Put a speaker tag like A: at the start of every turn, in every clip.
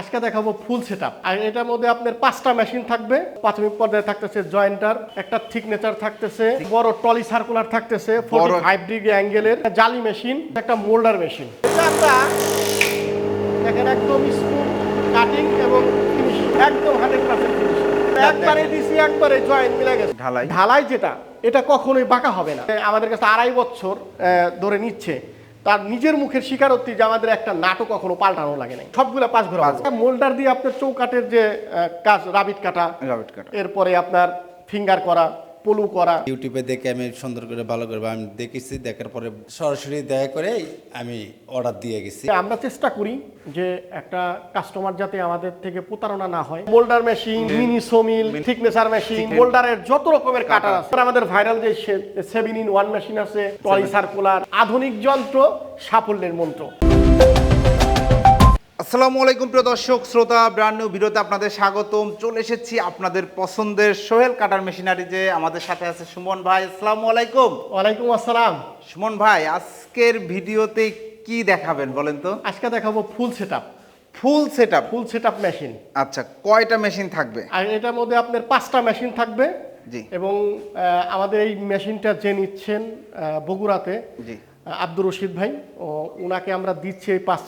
A: আজকে দেখাবো full set আর এটার মধ্যে আপনার পাঁচটা মেশিন থাকবে। প্রাথমিক পর্যায়ে থাকতেছে জয়েন্টার একটা থিকনেচার থাকতেছে বড় টলি সার্কুলার থাকতেছে ফোর্টি ফাইভ ডিগ্রি অ্যাঙ্গেলের জালি মেশিন একটা মোল্ডার মেশিন একটা দেখেন একদম স্মুথ কাটিং এবং ফিনিশিং একদম হান্ড্রেড পার্সেন্ট ফিনিশিং একবারে দিছি একবারে জয়েন্ট মিলে গেছে।
B: ঢালাই।
A: ঢালাই যেটা এটা কখনোই বাঁকা হবে না। আমাদের কাছে আড়াই বছর ধরে নিচ্ছে। তার নিজের মুখের স্বীকারোক্তি যে আমাদের একটা নাটক কখনো পাল্টানো লাগে নাই। সবগুলা পাঁচ ঘোরা মোল্ডার দিয়ে আপনার চৌকাটের যে কাজ রাবিট কাটা
B: রাবিট কাটা।
A: এরপরে আপনার ফিঙ্গার করা পলু করা।
C: ইউটিউবে দেখে আমি সুন্দর করে ভালো করে আমি দেখেছি দেখার পরে সরাসরি দেখা করে আমি অর্ডার দিয়ে গেছি।
A: আমরা চেষ্টা করি যে একটা কাস্টমার যাতে আমাদের থেকে প্রতারণা না হয়। Moulder machine mini sawmill thicknesser machine মোল্ডারের যত রকমের কাটার আছে। আমাদের ভাইরাল যে সেভেন ইন ওয়ান মেশিন আছে টলি সার্কুলার আধুনিক যন্ত্র সাফল্যের মন্ত্র।
B: আসসালামু আলাইকুম প্রিয় দর্শক শ্রোতা ব্র্যান্ড নিউ ভিডিওতে আপনাদের স্বাগতম। চলে এসেছি আপনাদের পছন্দের সোহেল কাটার মেশিনারি যে আমাদের সাথে আছে সুমন ভাই। আসসালামু আলাইকুম।
A: ওয়ালাইকুম আসসালাম।
B: সুমন ভাই আজকের ভিডিওতে কি দেখাবেন বলেন তো?
A: আজকে দেখাবো full set
B: full setup?
A: Full set machine.
B: আচ্ছা কয়টা মেশিন থাকবে?
A: আর এটার মধ্যে আপনার পাঁচটা মেশিন থাকবে।
B: জি।
A: এবং আমাদের এই মেশিনটা যে নিচ্ছেন বগুড়াতে
B: জি।
A: আব্দুর রশিদ ভাই ও ওনাকে আমরা দিচ্ছি এই পাঁচ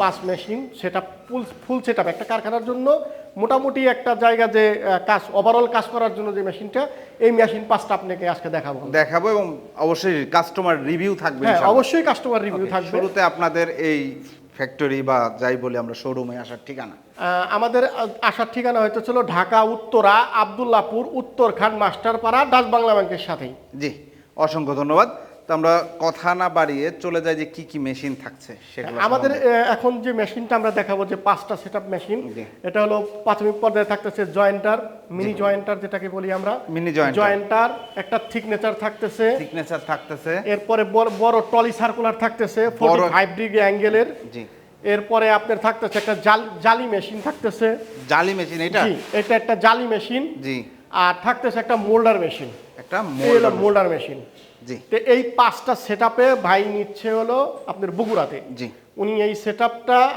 A: পাঁচ মেশিন সেটা ফুল ফুল সেট একটা কারখানার জন্য মোটামুটি একটা জায়গা যে কাজ ওভারঅল কাজ করার জন্য যে মেশিনটা এই মেশিন পাঁচটা আপনাকে আজকে দেখাবো
B: দেখাবো এবং অবশ্যই কাস্টমার রিভিউ থাকবে
A: হ্যাঁ অবশ্যই কাস্টমার রিভিউ থাকবে।
B: শুরুতে আপনাদের এই ফ্যাক্টরি বা যাই বলি আমরা শোরুমে আসার ঠিকানা।
A: আমাদের আসার ঠিকানা হয়তো ছিল ঢাকা উত্তরা আবদুল্লাপুর উত্তরখান মাস্টারপাড়া ডাচ বাংলা ব্যাংকের সাথেই।
B: জি অসংখ্য ধন্যবাদ। তো আমরা কথা না বাড়িয়ে চলে যাই যে কি কি মেশিন থাকছে সেগুলো
A: আমাদের এখন যে মেশিনটা আমরা দেখাবো যে পাঁচটা সেট মেশিন। এটা হলো প্রাথমিক পর্যায়ে থাকতেছে জয়েন্টার মিনি জয়েন্টার যেটাকে বলি আমরা।
B: Jointer।
A: জয়েন্টার একটা থিকনেচার থাকতেছে।
B: সিগনেচার থাকতেছে।
A: এরপরে বড় টলি সার্কুলার থাকতেছে ফোর্টি ফাইভ ডিগ্রি অ্যাঙ্গেলের
B: জি।
A: এরপরে আপনার থাকতেছে একটা জাল জালি মেশিন থাকতেছে।
B: জালি মেশিন এটা?
A: জি এটা একটা জালি মেশিন
B: জি।
A: আর থাকতেছে একটা মোল্ডার মেশিন
B: একটা মোল্ডার
A: মোল্ডার মেশিন
B: জি।
A: তো এই পাঁচটা সেট ভাই নিচ্ছে হলো আপনার বগুড়াতে।
B: জি।
A: উনি এই সেট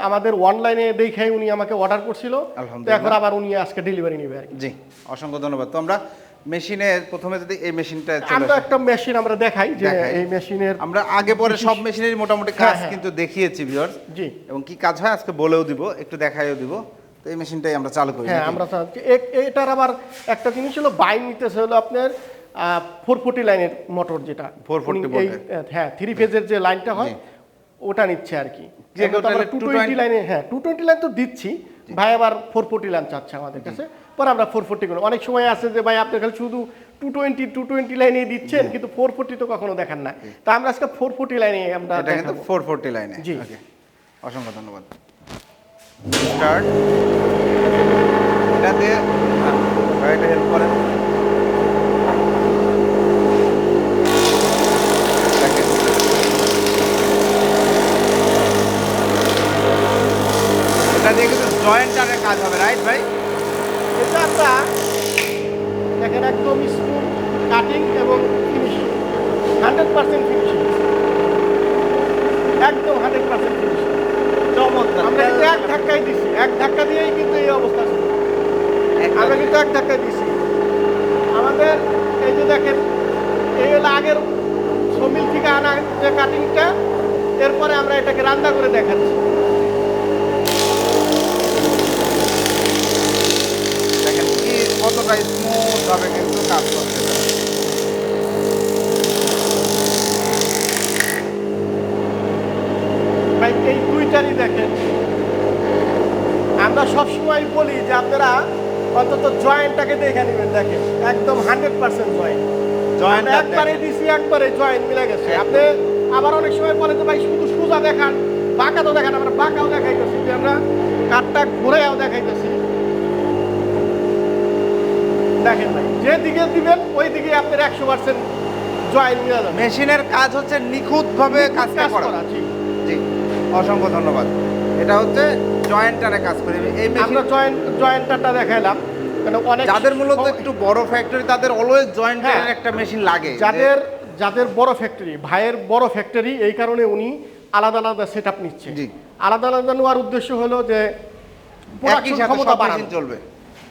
A: আমাদের অনলাইনে দেখে উনি আমাকে অর্ডার করছিল।
B: আলহামদুলিল্লাহ।
A: এখন আবার উনি আজকে ডেলিভারি নেবে আর
B: জি অসংখ্য ধন্যবাদ। তো আমরা মেশিনের প্রথমে যদি এই মেশিনটা
A: আমরা একটা মেশিন আমরা দেখাই যে। এই মেশিনের
B: আমরা আগে পরে সব মেশিনের মোটামুটি
A: হ্যাঁ,
B: কাজ
A: হ্যাঁ।
B: কিন্তু দেখিয়েছি ভিউয়ার্স
A: জি।
B: এবং কি কাজ হয় আজকে বলেও দিব একটু দেখাইও দিব। তো এই মেশিনটাই আমরা চালু করি
A: হ্যাঁ আমরা এটার আবার একটা জিনিস হলো বাইন নিতেছে হলো আপনার ফোর ফোর্টি লাইনের মোটর যেটা
B: 440
A: উনি এই,
B: ভোল্টের।
A: হ্যাঁ থ্রি ফেজের যে লাইনটা হয় ওটা নিচ্ছে আর কি। টু টোয়েন্টি লাইনে হ্যাঁ টু টোয়েন্টি লাইন তো দিচ্ছি। ভাই আবার ফোর ফোর্টি লাইন চাচ্ছে আমাদের কাছে। পরে আমরা ফোর ফোর্টি করে অনেক সময় আছে যে ভাই আপনি খালি শুধু টু টোয়েন্টি টু টোয়েন্টি লাইনে দিচ্ছেন কিন্তু ফোর ফোর্টি তো কখনো দেখান না। তা আমরা আজকে ফোর ফোর্টি লাইনে আমরা
B: ফোর ফোরটি লাইনে
A: জি।
B: অসংখ্য ধন্যবাদ। স্টার্ট এটা দিয়ে হ্যাঁ, হেল্প করেন দেখেন। এটা দিয়ে কিন্তু জয়েন্টারের কাজ হবে রাইট ভাই?
A: এটা একটা দেখেন একদম স্মুথ কাটিং এবং ফিনিশিং হান্ড্রেড পার্সেন্ট ফিনিশিং একদম হান্ড্রেড পার্সেন্ট ফিনিশিং
B: চমৎকার।
A: আমরা কিন্তু এক ধাক্কায় দিছি। এক ধাক্কা দিয়েই কিন্তু এই অবস্থা আমরা কিন্তু এক ধাক্কায় দিছি। আমাদের এই যে দেখেন এই হলো আগের সমিল থেকে আনা যে কাটিংটা এরপরে আমরা এটাকে রান্না করে দেখাচ্ছি
B: দেখেন কি কতটা স্মুথ ভাবে কিন্তু কাজ।
A: ভাই এই দুইটারই দেখেন। আমরা সবসময় বলি যে আপনারা অন্তত জয়েন্টটাকে দেখে নেবেন দেখেন। একদম হান্ড্রেড পার্সেন্ট জয়েন্ট
B: Joint টা
A: একবারে দিছি একবারে জয়েন্ট মিলে গেছে। আপনি আবার অনেক সময় বলে যে ভাই শুধু সোজা দেখান বাঁকা তো দেখান। আমরা বাঁকাও দেখাইতেছি আমরা কাঠটা ঘুরেও দেখাইতেছি। দেখেন ভাই যে দিকে দিবেন ওই দিকে আপনার একশো পার্সেন্ট জয়েন্ট মিলে যাবে।
B: মেশিনের কাজ হচ্ছে নিখুঁত ভাবে কাজটা
A: কাজ
B: করা।
A: জি।
B: জি অসংখ্য ধন্যবাদ। এটা হচ্ছে জয়েন্টারে কাজ করে। এই
A: আমরা জয়েন্ট জয়েন্টারটা দেখাইলাম অনেক
B: যাদের মূলত একটু বড় ফ্যাক্টরি তাদের অলওয়েজ জয়েন্টারের
A: হ্যাঁ।
B: একটা মেশিন লাগে।
A: যাদের যাদের বড় ফ্যাক্টরি ভাইয়ের বড় ফ্যাক্টরি এই কারণে উনি আলাদা আলাদা সেট আপ নিচ্ছে। আলাদা আলাদা নেওয়ার উদ্দেশ্য হলো যে
B: সাথে
A: ক্ষমতা বাড়ানো।
B: চলবে।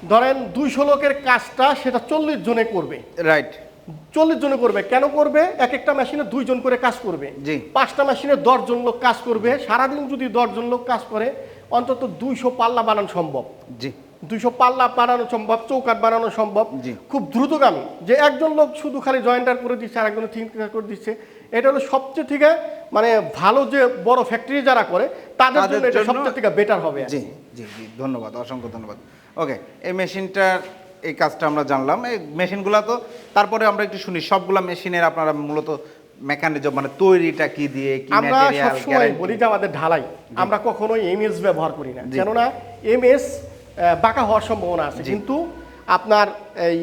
A: ধরেন দুইশো লোকের কাজটা সেটা চল্লিশ জনে করবে।
B: রাইট
A: চল্লিশ জনে করবে। কেন করবে? এক একটা মেশিনে দুইজন করে কাজ করবে।
B: জি।
A: পাঁচটা মেশিনে দশজন লোক কাজ করবে। সারাদিন যদি দশজন লোক কাজ করে অন্তত দুইশো পাল্লা বানানো সম্ভব।
B: জি।
A: দুইশো পাল্লা বানানো সম্ভব চৌকাট বানানো সম্ভব।
B: জি।
A: খুব দ্রুতগামী। যে একজন লোক শুধু খালি জয়েন্টার করে দিচ্ছে আর একজন থিঙ্ক করে দিচ্ছে এটা হলো সবচেয়ে থেকে মানে ভালো যে বড় ফ্যাক্টরি যারা করে তাদের জন্য এটা সবচেয়ে থেকে বেটার হবে।
B: জি জি জি ধন্যবাদ অসংখ্য ধন্যবাদ। ওকে এই মেশিনটার এই কাজটা আমরা জানলাম। এই মেশিনগুলো তো তারপরে আমরা একটু শুনি সবগুলা মেশিনের আপনারা মূলত মেকানিজম মানে তৈরিটা কি দিয়ে কি
A: আমরা সবসময় বলি যে আমাদের ঢালাই। আমরা এমএস ব্যবহার করি না। কেননা এমএস বাঁকা হওয়ার সম্ভাবনা আছে। কিন্তু আপনার এই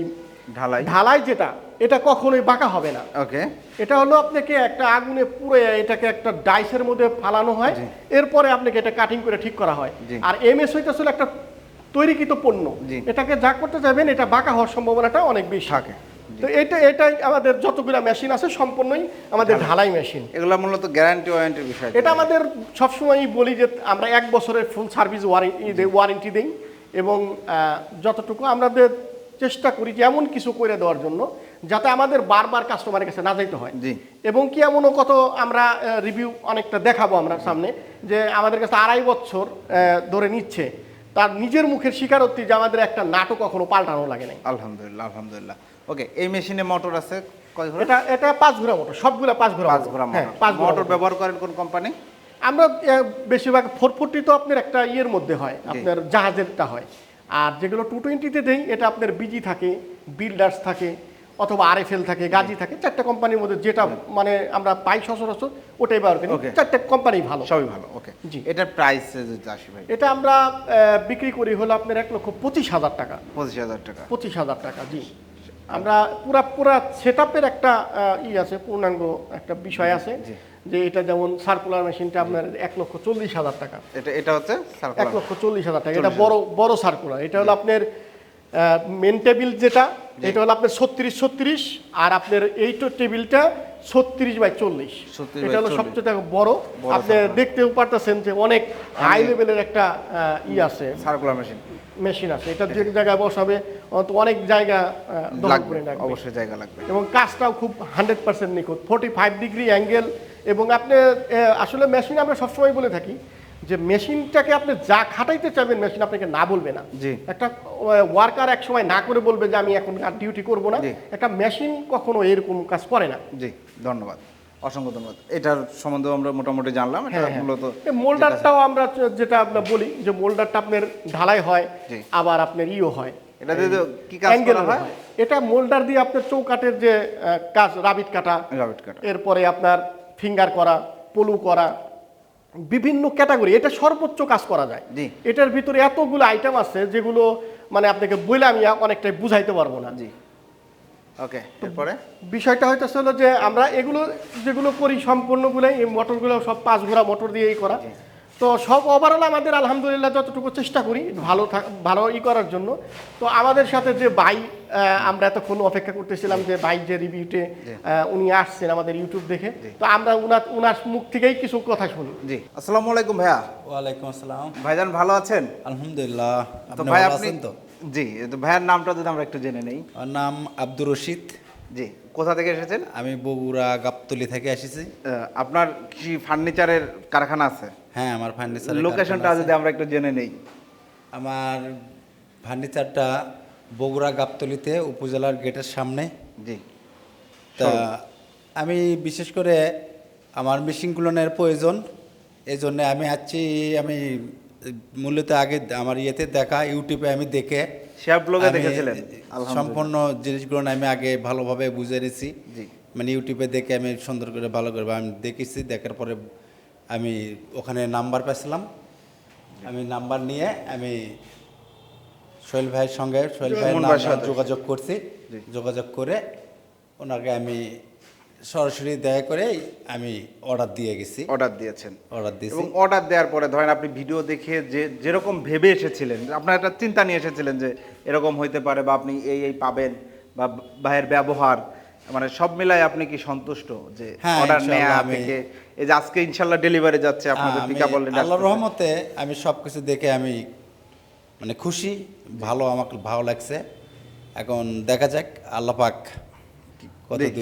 B: ঢালাই?
A: ঢালাই যেটা এটা কখনোই বাঁকা হবে না।
B: ওকে
A: এটা হলো আপনাকে একটা আগুনে পুড়ে এটাকে একটা ডাইসের মধ্যে ফালানো হয়। এরপরে আপনাকে এটা কাটিং করে ঠিক করা হয়। আর এমএস হইতেছিল একটা তৈরিকৃত পণ্য। এটাকে যা করতে যাবেন এটা বাঁকা হওয়ার সম্ভাবনাটা অনেক বেশি।
B: থাকে।
A: তো এটা এটাই আমাদের যতগুলো মেশিন আছে সম্পূর্ণই আমাদের ঢালাই। মেশিন।
B: এগুলো মূলত গ্যারান্টি ওয়ারেন্টির বিষয়।
A: এটা আমাদের সবসময়ই বলি যে আমরা এক বছরের ফুল সার্ভিস ওয়ারেন্টি ওয়ারেন্টি দিই এবং যতটুকু আমাদের চেষ্টা করি যে এমন কিছু করে দেওয়ার জন্য যাতে আমাদের বারবার কাস্টমারের কাছে না যাইতে হয়। এবং কি এমনও কত আমরা রিভিউ অনেকটা দেখাবো আমরা সামনে যে আমাদের কাছে আড়াই বছর ধরে নিচ্ছে। তার নিজের মুখের স্বীকারোক্তি যে আমাদের একটা নাটক কখনো পাল্টানো লাগে নাই।
B: আলহামদুলিল্লাহ আলহামদুলিল্লাহ। ওকে এই মেশিনে মোটর আছে
A: এটা এটা পাঁচ ঘোড়া মোটর সবগুলা পাঁচ ঘোড়া
B: পাঁচ। ঘোড়া
A: হ্যাঁ,
B: মোটর।
A: পাঁচ
B: মোটর ব্যবহার করেন কোন কোম্পানি
A: আমরা বেশিরভাগ ফোর ফোরটি তো আপনার একটা ইয়ের মধ্যে হয় আপনার জাহাজেরটা হয়। আর যেগুলো টু টোয়েন্টিতে দেই এটা আপনার বিজি থাকে বিল্ডার্স থাকে অথবা আরএফএল থাকে গাজি থাকে চারটা কোম্পানির মধ্যে যেটা মানে আমরা পাই সচরাচর ওটাই ব্যবহার করি. চারটে কোম্পানি ভালো।
B: সবই ভালো ওকে
A: জি।
B: এটার প্রাইস আসি ভাই?
A: এটা আমরা বিক্রি করি হলো আপনার এক লক্ষ পঁচিশ হাজার টাকা।
B: পঁচিশ হাজার টাকা।
A: পঁচিশ হাজার টাকা জি। আমরা পুরা পুরা সেট একটা ই আছে পূর্ণাঙ্গ একটা বিষয় আছে যে এটা যেমন সার্কুলার মেশিনটা আপনার এক লক্ষ চল্লিশ হাজার টাকা।
B: এটা এটা হচ্ছে
A: এক লক্ষ চল্লিশ হাজার টাকা এটা বড় বড় সার্কুলার এটা হলো আপনার মেন টেবিল যেটা এটা হলো আপনার ছত্রিশ ছত্রিশ আর আপনার এই টেবিলটা ছত্রিশ বাই চল্লিশ। এটা হলো সবচেয়ে বড়। আপনি দেখতেও পারতেছেন যে অনেক হাই লেভেলের একটা ই আছে।
B: সার্কুলার মেশিন
A: মেশিন আছে। এটা যে জায়গায় বসাবে অনেক জায়গা
B: লাগবে অবশ্যই জায়গা লাগবে।
A: এবং কাজটাও খুব হান্ড্রেড পার্সেন্ট নিখুঁত। ফোর্টি ফাইভ ডিগ্রি অ্যাঙ্গেল এবং আপনি আসলে মেশিন আমরা সবসময় বলে থাকি যে মেশিনটাকে আপনি যা খাটাইতে চাইবেন মেশিন আপনাকে না বলবে না। একটা ওয়ার্কার এক সময় না করে বলবে যে আমি এখন আর ডিউটি করব না। একটা মেশিন কখনো এরকম কাজ করে না।
B: জি ধন্যবাদ। অসংখ্য ধন্যবাদ। এটার সম্বন্ধে আমরা মোটামুটি জানলাম। এটা
A: হ্যাঁ, হ্যাঁ।
B: মূলত
A: মোল্ডারটাও আমরা যেটা আমরা বলি যে মোল্ডারটা আপনার ঢালাই হয় আবার আপনার ইও হয়।
B: এটা দিয়ে কি কাজ করা হয়?
A: এটা মোল্ডার দিয়ে আপনার চৌকাটের যে কাজ রাবিট কাটা।
B: রাবিট কাটা।
A: এরপরে আপনার ফিঙ্গার করা পলু করা বিভিন্ন ক্যাটাগরি এটা সর্বোচ্চ কাজ করা যায়।
B: জি।
A: এটার ভিতরে এতগুলো আইটেম আছে যেগুলো মানে আপনাকে বলে আমি অনেকটাই বুঝাইতে পারব না।
B: জি। ওকে তারপরে
A: বিষয়টা হয়তো হলো যে আমরা এগুলো যেগুলো করি সম্পূর্ণগুলোই এই মোটরগুলো সব পাঁচ ঘোড়া মোটর দিয়েই করা। তো সব ওভারঅল আমাদের আলহামদুলিল্লাহ যতটুকু চেষ্টা করি ভালো থাক ভালো ই করার জন্য। তো আমাদের সাথে যে ভাই আমরা এতক্ষণ অপেক্ষা করতেছিলাম যে ভাই যে রিভিউতে উনি আসছেন আমাদের ইউটিউব দেখে। তো আমরা উনার উনার মুখ থেকেই কিছু কথা শুনি।
B: জি। আসসালামু আলাইকুম ভাইয়া।
C: ওয়ালাইকুম আসসালাম।
B: ভাইজান ভালো আছেন?
C: আলহামদুলিল্লাহ।
B: তো ভাই আপনি
C: তো?
B: জি তো ভাইয়ার নামটা যদি আমরা একটু জেনে নেই।
C: নাম আব্দুর রশিদ।
B: জি কোথা থেকে এসেছেন?
C: আমি বগুড়া গাবতলি থেকে এসেছি।
B: আপনার কি ফার্নিচারের কারখানা আছে?
C: হ্যাঁ আমার ফার্নিচার
B: লোকেশনটা যদি আমরা একটু জেনে নেই।
C: আমার ফার্নিচারটা বগুড়া গাবতলিতে উপজেলার গেটের সামনে।
B: জি।
C: তা আমি বিশেষ করে আমার মেশিনগুলোনের প্রয়োজন। এই জন্য আমি আছি আমি মূলত আগে আমার ইয়েতে দেখা ইউটিউবে আমি দেখে
B: শেয়ার ব্লগে দেখেছিলেন?
C: সম্পূর্ণ জিনিসগুলো আমি আগে ভালোভাবে বুঝে নিছি। মানে ইউটিউবে দেখে আমি সুন্দর করে ভালো করে আমি দেখেছি দেখার পরে আমি ওখানে নাম্বার পেয়েছিলাম। আমি নাম্বার নিয়ে আমি সোহেল ভাইয়ের সঙ্গে সোহেল ভাইয়ের। যোগাযোগ করছি। যোগাযোগ করে ওনাকে আমি সরাসরি দেখা করে আমি অর্ডার দিয়ে গেছি।
B: অর্ডার দিয়েছেন।
C: অর্ডার দিয়েছি।
B: এবং অর্ডার দেওয়ার পরে ধরেন আপনি ভিডিও দেখে যে যেরকম ভেবে এসেছিলেন আপনার একটা চিন্তা নিয়ে এসেছিলেন যে এরকম হইতে পারে বা আপনি এই এই পাবেন বা ভাইয়ের ব্যবহার মানে সব মিলাই আপনি কি সন্তুষ্ট যে
C: হ্যাঁ,
B: অর্ডার
C: ইনশাআল্লাহ
B: নেওয়া থেকে? এই যে আজকে ইনশাল্লাহ ডেলিভারি যাচ্ছে আপনাদের
C: হ্যাঁ, আমি
B: বিজ্ঞাপন
C: আল্লাহর রহমতে আমি সব কিছু দেখে আমি মানে খুশি ভালো আমাকে ভালো লাগছে। এখন দেখা যাক আল্লাহ পাক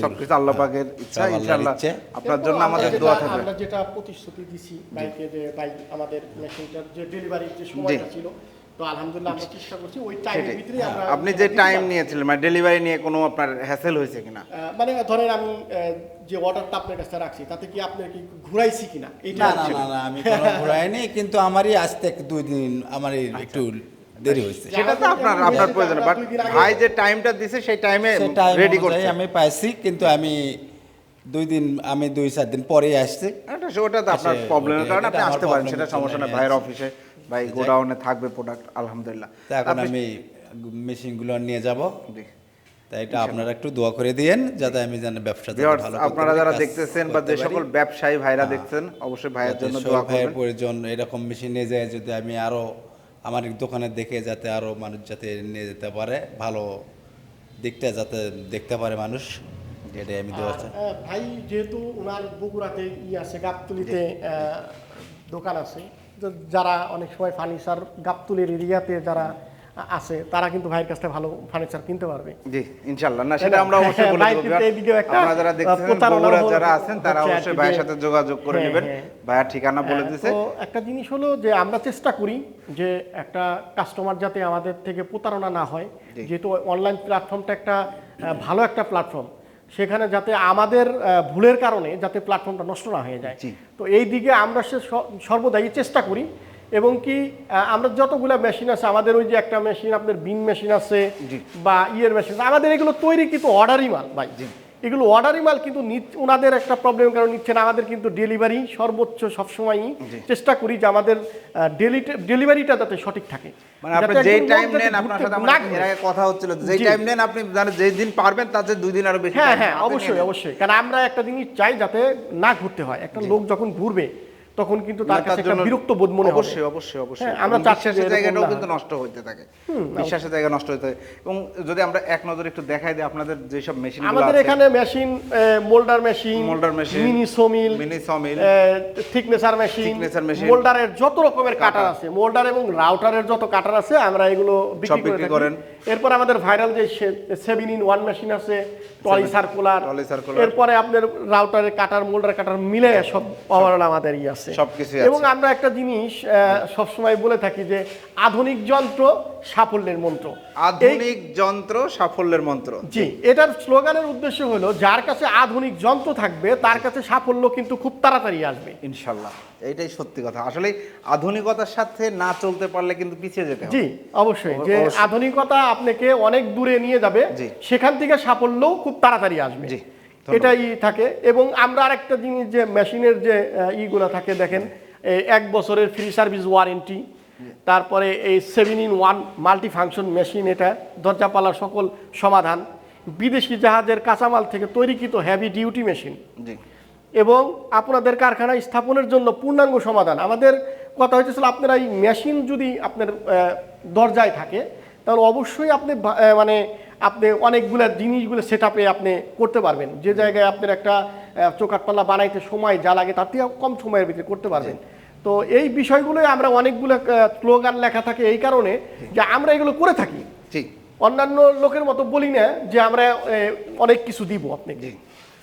B: সবকিছু আল্লাহ পাকের ইচ্ছা ইনশাআল্লাহ আপনার জন্য আমাদের দোয়া থাকবে।
A: আমরা যেটা প্রতিশ্রুতি দিছি বাইকে যে বাইক আমাদের মেশিনটার যে ডেলিভারির যে সময়টা ছিল তো আলহামদুলিল্লাহ আমরা চেষ্টা করছি ওই টাইমের
B: সেটাই।
A: আমরা
B: আপনি যে টাইম নিয়েছিলেন মানে ডেলিভারি নিয়ে কোনো আপনার হ্যাসেল হয়েছে কিনা?
A: মানে ধরেন আমি আহ, যে অর্ডারটা আপনার কাছে রাখছি তাতে কি আপনার কি ঘুরাইছি কিনা? এইটা
C: না না
A: হচ্ছে।
C: না না আমি ঘুরাইনি কিন্তু আমারই আজ থেকে দুই দিন আমারই একটু দেরি হয়েছে।
B: সেটা তো আপনার আপনার প্রয়োজন বাট ভাই যে টাইমটা দিছে সেই টাইমে রেডি করছে।
C: আমি পাইছি কিন্তু আমি দুই দিন আমি দুই চার দিন পরেই আসছি।
B: ওটা তো আপনার প্রবলেমের কারণে আপনি আসতে পারেন সেটা সমস্যা না ভাইয়ের অফিসে ভাই গোডাউনে থাকবে প্রোডাক্ট আলহামদুলিল্লাহ।
C: এখন আমি মেশিনগুলো নিয়ে যাব।
B: জি।
C: তাই এটা আপনারা একটু দোয়া করে দিয়েন যাতে আমি যেন ব্যবসা
B: আপনারা যারা দেখতেছেন বা যে সকল ব্যবসায়ী ভাইরা দেখছেন অবশ্যই ভাইয়ের জন্য দোয়া
C: ভাইয়ের
B: করবেন।
C: প্রয়োজন এরকম মেশিন নিয়ে যায় যদি আমি আরও আমার দোকানে দেখে যাতে আরও মানুষ যাতে নিয়ে যেতে পারে ভালো দিকটা যাতে দেখতে পারে মানুষ এটাই আমি
A: দেওয়া ভাই যেহেতু ওনার বগুড়াতে ই আছে গাবতুলিতে দোকান আছে যারা অনেক সময় ফার্নিচার গাবতুলির এরিয়াতে যারা আছে। তারা কিন্তু ভাইয়ের কাছ থেকে ভালো ফার্নিচার কিনতে পারবে।
B: জি ইনশাআল্লাহ। না সেটা আমরা অবশ্যই বলে
A: ভাই
B: দেবো। আপনারা যারা দেখছেন বগুড়া যারা আছেন তারা অবশ্যই ভাইয়ের সাথে যোগাযোগ করে
A: হ্যাঁ,
B: নেবেন।
A: হ্যাঁ।
B: ভাইয়ের ঠিকানা বলে
A: হ্যাঁ,
B: দিছে।
A: তো একটা জিনিস হলো যে আমরা চেষ্টা করি যে একটা কাস্টমার যাতে আমাদের থেকে প্রতারণা না হয়। যেহেতু অনলাইন প্ল্যাটফর্মটা একটা ভালো একটা প্ল্যাটফর্ম সেখানে যাতে আমাদের ভুলের কারণে যাতে প্ল্যাটফর্মটা নষ্ট না হয়ে যায়। তো এই দিকে আমরা সে সর্বদাই চেষ্টা করি এবং কি আমরা যতগুলো মেশিন আছে আমাদের ওই যে একটা মেশিন আপনার বিন মেশিন আছে বা ইয়ের মেশিন আছে আমাদের এগুলো তৈরি কিন্তু অর্ডারই মাল ভাই। এগুলো অর্ডারই মাল কিন্তু ওনাদের একটা প্রবলেম কারণ নিচ্ছে না আমাদের কিন্তু ডেলিভারি সর্বোচ্চ সবসময়ই চেষ্টা করি যে আমাদের ডেলিভারিটা যাতে সঠিক থাকে।
B: মানে আপনি যেই টাইম নেন আপনার সাথে আমার এর আগে কথা হচ্ছিল যেই টাইম নেন আপনি যেই দিন পারবেন দুই দিন আরও বেশি
A: হ্যাঁ হ্যাঁ অবশ্যই অবশ্যই। কারণ আমরা একটা জিনিস চাই যাতে না ঘুরতে হয়। একটা লোক যখন ঘুরবে তখন কিন্তু তার কাছে একটা বিরক্ত বোধ মনে হবে।
B: অবশ্যই অবশ্যই অবশ্যই।
A: হ্যাঁ, আমরা
B: বিশ্বাসের জায়গাটাও কিন্তু নষ্ট হইতে থাকে। বিশ্বাসের জায়গা নষ্ট হইতে থাকে। এবং যদি আমরা এক নজর একটু দেখাই দিই আপনাদের যেসব মেশিন
A: আমাদের এখানে machine molder machine
B: Molder machine,
A: mini sawmill
B: mini sawmill,
A: thicknesser machine
B: Thicknesser machine,
A: মোল্ডারের যত রকমের কাটার আছে মোল্ডার এবং রাউটারের যত কাটার আছে আমরা এগুলো বিক্রি
B: করেন।
A: এরপর আমাদের ভাইরাল যে সেভেন ইন ওয়ান মেশিন আছে টলি সার্কুলার
B: Trolley circular।
A: এরপরে আপনার রাউটারের কাটার মোল্ডার কাটার মিলে সব ওভারঅল আমাদের ই আছে।
B: আছে।
A: এবং আমরা একটা জিনিস সবসময় বলে থাকি যে আধুনিক যন্ত্র সাফল্যের মন্ত্র।
B: আধুনিক যন্ত্র সাফল্যের মন্ত্র।
A: জি এটার স্লোগানের উদ্দেশ্য হলো যার কাছে আধুনিক যন্ত্র থাকবে তার কাছে সাফল্য কিন্তু খুব তাড়াতাড়ি আসবে।
B: ইনশাল্লাহ এটাই সত্যি কথা। আসলে আধুনিকতার সাথে না চলতে পারলে কিন্তু পিছিয়ে যেতে
A: জি অবশ্যই যে আধুনিকতা আপনাকে অনেক দূরে নিয়ে যাবে। সেখান থেকে সাফল্যও খুব তাড়াতাড়ি আসবে।
B: জি।
A: এটাই থাকে। এবং আমরা আরেকটা জিনিস যে মেশিনের যে ইগুলো থাকে দেখেন এক বছরের ফ্রি সার্ভিস ওয়ারেন্টি তারপরে এই seven in one multi function machine এটা দরজাপালার সকল সমাধান। বিদেশি জাহাজের কাঁচামাল থেকে তৈরিকৃত হেভি ডিউটি মেশিন এবং আপনাদের কারখানায় স্থাপনের জন্য পূর্ণাঙ্গ সমাধান। আমাদের কথা হইতেছিল আপনারা এই মেশিন যদি আপনার দরজায় থাকে তাহলে অবশ্যই আপনি মানে আপনি অনেকগুলো জিনিসগুলো সেট আপে আপনি করতে পারবেন। যে জায়গায় আপনার একটা আহ, চৌকাটপাল্লা বানাইতে সময় যা লাগে তার থেকে কম সময়ের ভিতরে করতে পারবেন। তো এই বিষয়গুলোই আমরা অনেকগুলো স্লোগান লেখা থাকে এই কারণে যে আমরা এগুলো করে থাকি।
B: ঠিক
A: অন্যান্য লোকের মতো বলি না যে আমরা অনেক কিছু দিব আপনাকে।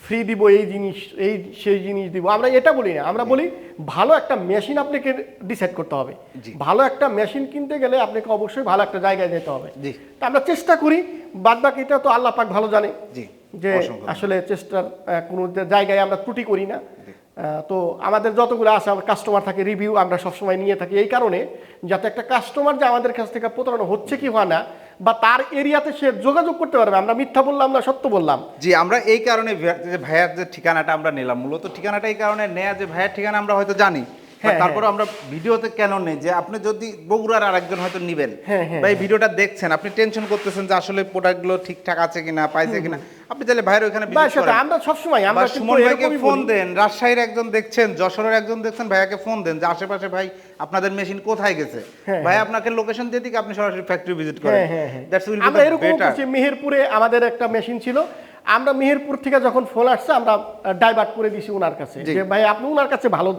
A: ফ্রি দিব এই জিনিস এই সেই জিনিস দিব। আমরা এটা বলি না। আমরা বলি ভালো একটা মেশিন আপনাকে ডিসাইড করতে হবে। ভালো একটা মেশিন কিনতে গেলে আপনাকে অবশ্যই ভালো একটা জায়গায় যেতে হবে। তা আমরা চেষ্টা করি বাদ বাকিটা তো আল্লাহ পাক ভালো জানে
B: জি
A: যে আসলে চেষ্টার কোনো জায়গায় আমরা ত্রুটি করি না। তো আমাদের যতগুলো আছে আমার কাস্টমার থাকে রিভিউ আমরা সবসময় নিয়ে থাকি। এই কারণে যাতে একটা কাস্টমার যে আমাদের কাছ থেকে প্রতারণা হচ্ছে কি হয় না বা তার এরিয়াতে সে যোগাযোগ করতে পারবে আমরা মিথ্যা বললাম না সত্য বললাম।
B: জি আমরা এই কারণে ভাইয়ার যে ঠিকানাটা আমরা নিলাম মূলত ঠিকানাটা এই কারণে নেয়া যে ভাইয়ার ঠিকানা আমরা হয়তো জানি। তারপরে আমরা ভিডিওতে কেন নেই? যে আপনি যদি বগুড়ার আরেকজন হয়তো নিবেন
A: হ্যাঁ, হ্যাঁ,
B: বা এই ভিডিওটা দেখছেন আপনি টেনশন করতেছেন যে আসলে প্রোডাক্টগুলো ঠিকঠাক আছে কিনা পাইছে কিনা। আপনি তাহলে ভাইয়ের ওখানে।
A: আমরা সবসময় আমরা
B: সুমন ভাইকে ফোন দেন রাজশাহীর একজন দেখছেন যশোরের একজন দেখছেন ভাইয়াকে ফোন দেন যে আশেপাশে ভাই আপনাদের মেশিন কোথায় গেছে?
A: হ্যাঁ,
B: ভাই আপনাকে লোকেশন দিয়ে দিকে আপনি সরাসরি ফ্যাক্টরি ভিজিট করেন।
A: হ্যাঁ হ্যাঁ হ্যাঁ।
B: দ্যাটস উইল
A: আমরা এরকম মেহেরপুরে আমাদের একটা মেশিন ছিল আমরা মেহেরপুর থেকে যখন ফোন আসছে আমরা ডাইভার্ট করে দিছি ওনার কাছে। যে ভাই আপনি ওনার কাছে ভালো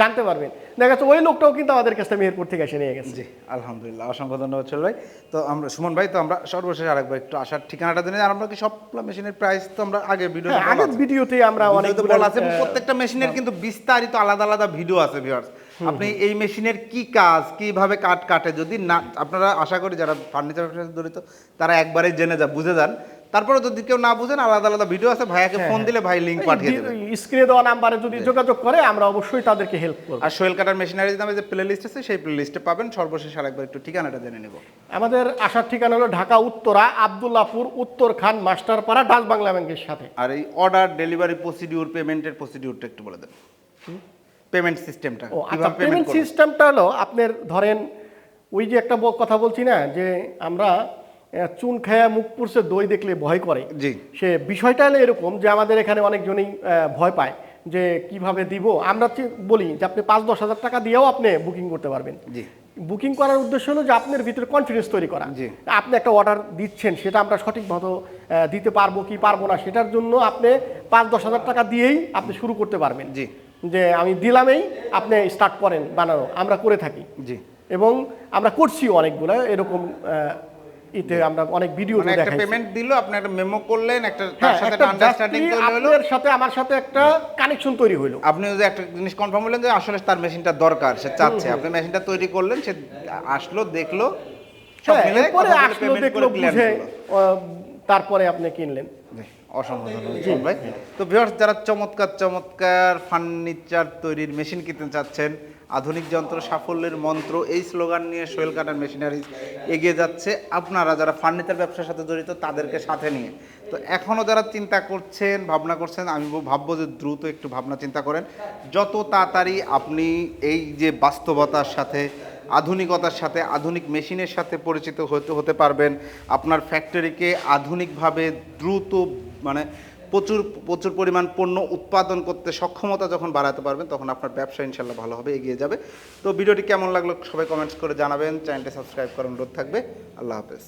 A: জানতে পারবেন। দেখা যাচ্ছে ওই লোকটাও কিন্তু আমাদের কাছে মেহেরপুর থেকে এসে নিয়ে গেছে।
B: জি আলহামদুলিল্লাহ। অসংখ্য ধন্যবাদ সোহেল ভাই। তো আমরা সুমন ভাই তো আমরা সর্বশেষ আরেকবার একটু আসার ঠিকানাটা জেনে আর আমরা কি সব মেশিনের প্রাইস তো আমরা আগে ভিডিও
A: হ্যাঁ আগের ভিডিওতে আমরা অনেক
B: বলা আছে প্রত্যেকটা মেশিনের কিন্তু বিস্তারিত আলাদা আলাদা ভিডিও আছে ভিউয়ার্স আপনি এই মেশিনের কি কাজ কীভাবে কাট কাটে? যদি না আপনারা আশা করি যারা ফার্নিচার সাথে জড়িত তারা একবারে জেনে যা বুঝে যান। তারপরে যদি কেউ না বুঝেন আলাদা আলাদা ভিডিও আছে ভাইয়াকে ফোন দিলে ভাই লিঙ্ক পাঠিয়ে দেবে।
A: স্ক্রিনে দেওয়া নাম্বারে যদি যোগাযোগ করে আমরা অবশ্যই তাদেরকে হেল্প করব।
B: আর সোহেল কাটার মেশিনারিজ নামে যে প্লেলিস্ট আছে সেই প্লে লিস্টে পাবেন। সর্বশেষ আরেকবার একটু ঠিকানাটা জেনে নেব।
A: আমাদের আসার ঠিকানা হলো ঢাকা উত্তরা আবদুল্লাপুর উত্তর খান মাস্টারপাড়া ডাচ বাংলা ব্যাংকের সাথে।
B: আর এই অর্ডার ডেলিভারি প্রসিডিউর পেমেন্টের প্রসিডিউরটা একটু বলে দেন। পেমেন্ট সিস্টেমটা
A: ও আচ্ছা পেমেন্ট সিস্টেমটা হলো আপনার ধরেন ওই যে একটা কথা বলছি না যে আমরা চুন খায়া মুখ পুড়ছে দই দেখলে ভয় করে।
B: জি।
A: সে বিষয়টা হলো এরকম যে আমাদের এখানে অনেকজনই ভয় পায় যে কীভাবে দিব। আমরা বলি যে আপনি পাঁচ দশ হাজার টাকা দিয়েও আপনি বুকিং করতে পারবেন।
B: জি।
A: বুকিং করার উদ্দেশ্য হলো যে আপনার ভিতরে কনফিডেন্স তৈরি করা। আপনি একটা অর্ডার দিচ্ছেন সেটা আমরা সঠিকভাবে আহ, দিতে পারব কি পারব না সেটার জন্য আপনি পাঁচ দশ হাজার টাকা দিয়েই আপনি শুরু করতে পারবেন।
B: জি।
A: যে আমি দিলামেই আপনি স্টার্ট করেন বানানো। আমরা করে থাকি।
B: জি।
A: এবং আমরা করছি অনেকগুলো এরকম আমরা অনেক ভিডিও
B: দেখাই একটা পেমেন্ট দিল আপনি একটা মেমো করলেন একটা তার
A: হ্যাঁ
B: সাথে
A: একটা
B: আন্ডারস্ট্যান্ডিং তৈরি হলো।
A: আপনার সাথে আমার সাথে একটা কানেকশন তৈরি হলো
B: আপনি যদি একটা জিনিস কনফার্ম হলেন যে আসলে তার মেশিনটা দরকার সে চাচ্ছে আপনি মেশিনটা তৈরি করলেন সে আসলো দেখল সব
A: হ্যাঁ
B: মিলে পরে
A: আসলো দেখল বুঝে তারপরে আপনি কিনলেন।
B: অসংখ্য ধন্যবাদ তো ভিউয়ার্স যারা চমৎকার চমৎকার ফার্নিচার তৈরির মেশিন কিনতে চাচ্ছেন, আধুনিক যন্ত্র, সাফল্যের মন্ত্র, এই স্লোগান নিয়ে সোহেল কাটার মেশিনারিজ এগিয়ে যাচ্ছে। আপনারা যারা ফার্নিচার ব্যবসার সাথে জড়িত, তাদেরকে সাথে নিয়ে। তো এখনও যারা চিন্তা করছেন, ভাবনা করছেন, আমি ভাববো যে দ্রুত একটু ভাবনা চিন্তা করেন। যত তাড়াতাড়ি আপনি এই যে বাস্তবতার সাথে, আধুনিকতার সাথে, আধুনিক মেশিনের সাথে পরিচিত হতে হতে পারবেন, আপনার ফ্যাক্টরিকে আধুনিকভাবে দ্রুত মানে প্রচুর প্রচুর পরিমাণ পণ্য উৎপাদন করতে সক্ষমতা যখন বাড়াতে পারবেন, তখন আপনার ব্যবসা ইনশাল্লাহ ভালোভাবে এগিয়ে যাবে। তো ভিডিওটি কেমন লাগল সবাই কমেন্টস করে জানাবেন চ্যানেলটি সাবস্ক্রাইব করার অনুরোধ থাকবে। আল্লাহ হাফেজ।